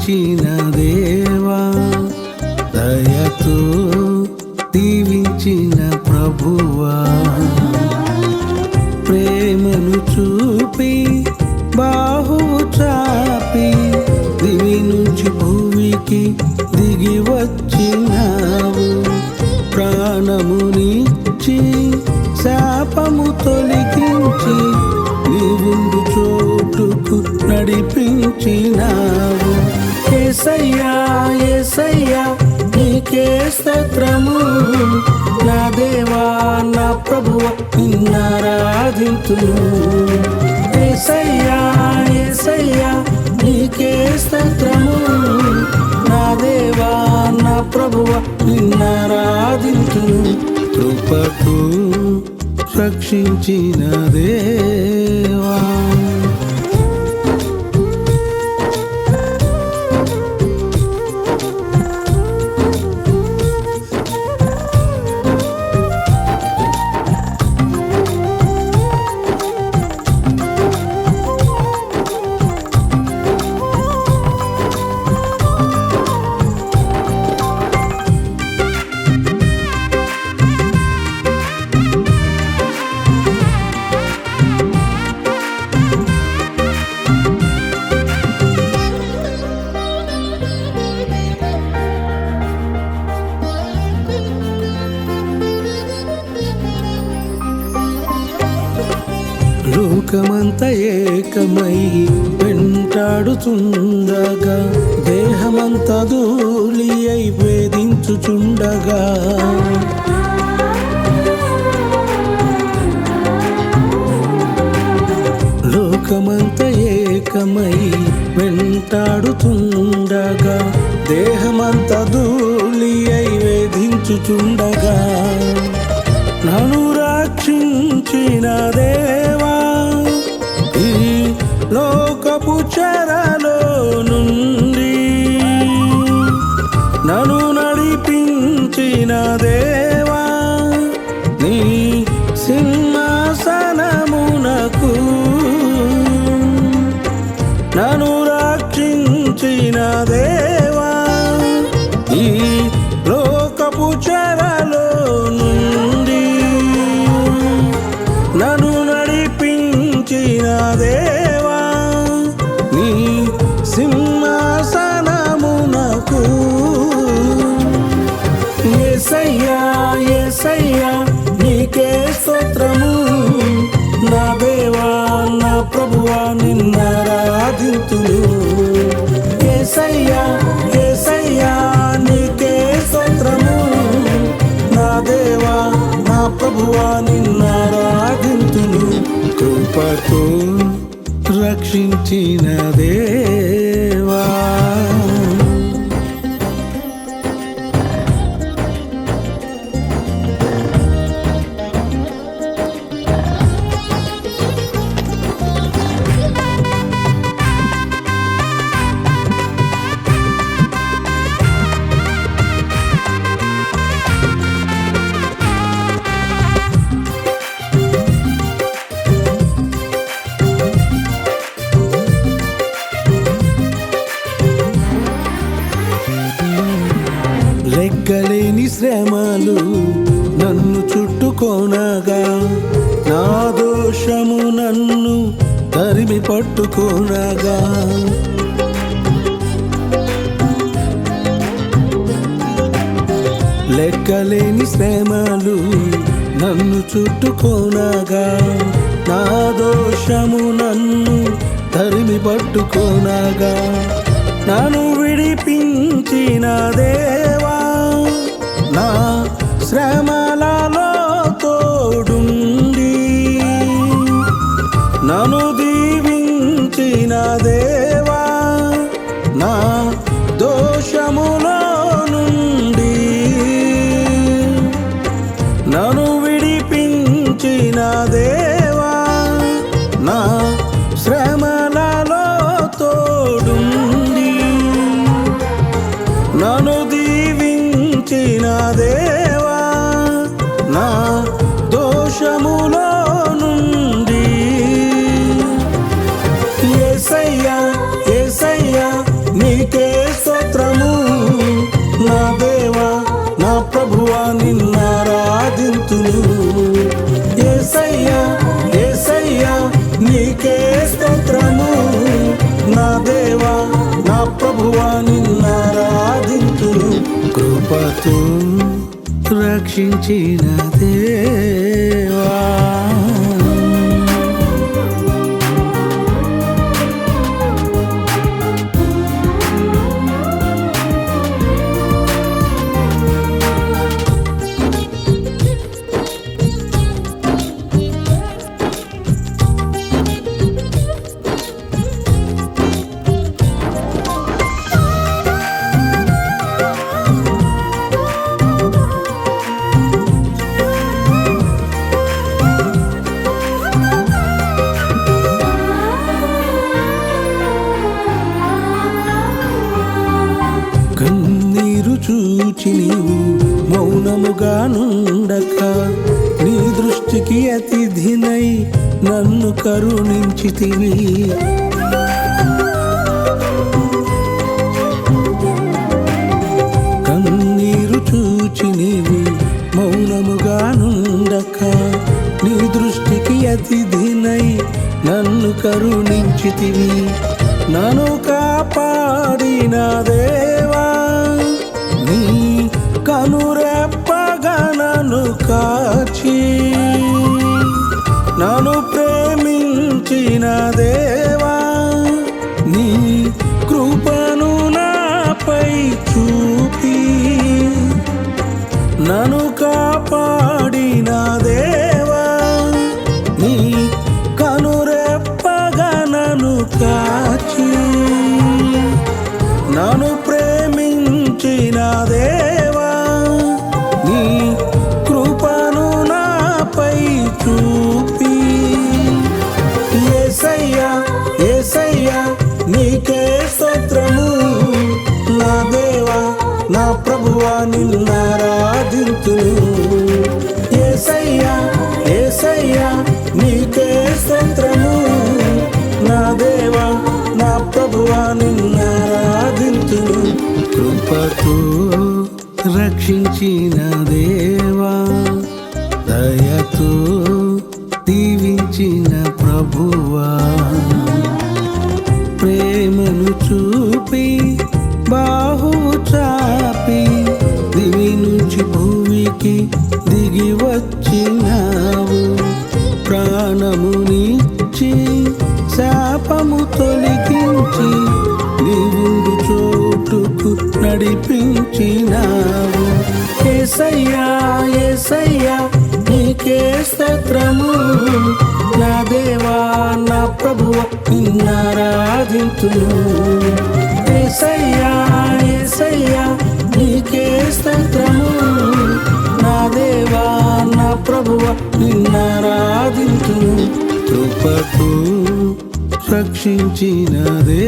కృపతో దేవా దయతో దీవించిన ప్రభువా. ప్రేమను చూపి బాహువు చాపి దివి నుంచి భూమికి దిగి వచ్చినావు. ప్రాణమునిచ్చి శాపము తొలగించి నీవుండు చోటుకు నడిపించినావు. ఏసయ్యా ఏసయ్యా నీకే స్తోత్రము. నా దేవా నా ప్రభువ నిన్నారాధింతును ఏసయ్యా ఏసయ్యా నీకే స్తోత్రము. నా దేవా నా ప్రభువ నిన్నారాధింతును కృపకు రక్షించిన దేవా. లోకమంత ఏకమై వెంటాడుతుండగా దేహమంత ధూళి అయి వేధించుచుండగా. లోకమంత ఏకమై వెంటాడుతుండగా దేహమంత ధూళి అయి వేధించుచుండగా. నన్ను రక్షించిన దేవ చెరలో నుండి నను నడిపించిన దేవా నీ సింహాసనమునకు నను రక్షించిన దేవా ఈ లోకపు చెరలో నుండి నను నడిపించిన దేవా ఏసయ్యా ఏసయ్యా నీకే స్తోత్రము. నా దేవా నా ప్రభువా నిన్నారాధింతులు కృపతో రక్షించిన లెక్కలేని శ్రమలు నన్ను చుట్టుకోనగా నా దోషము నన్ను తరిమి పట్టుకోనగా లెక్కలేని శ్రమలు నన్ను చుట్టుకోనగా నా దోషము నన్ను తరిమి పట్టుకోనగా నన్ను విడిపించిన దేవా శ్రమలలో తోడుండి. నను దీవించిన దేవా నా దోషములో రక్షించిన దేవా గనక నీ దృష్టికి అతిథినై నన్ను కరుణించితివి. కన్నీరు చూచినివి మౌనముగా నుండక నీ దృష్టికి అతిథినై నన్ను కరుణించితివి. నన్ను కాపాడిన దేవా నీ కనురే కాచి నన్ను ప్రేమించిన దేవా నీ కృపను నాపై చూపి నన్ను కాపా నిన్నారాధింతును. ఏసయ్యా ఏసయ్యా నీకే స్తోత్రము. నా దేవా నా ప్రభువా నిన్నారాధింతును. కృపతో రక్షించిన దేవా దయతో దీవించిన ప్రభువా. భూమికి దిగి వచ్చినావు. ప్రాణమునిచ్చి శాపము తొలగించి నీవుండు చోటుకు నడిపించినావు. ఏసయ్యా ఏసయ్యా నీకే స్తోత్రము. నా దేవా నా ప్రభువ నిన్నారాధింతును ఏసయ్యా ఏసయ్యా రక్షించినదే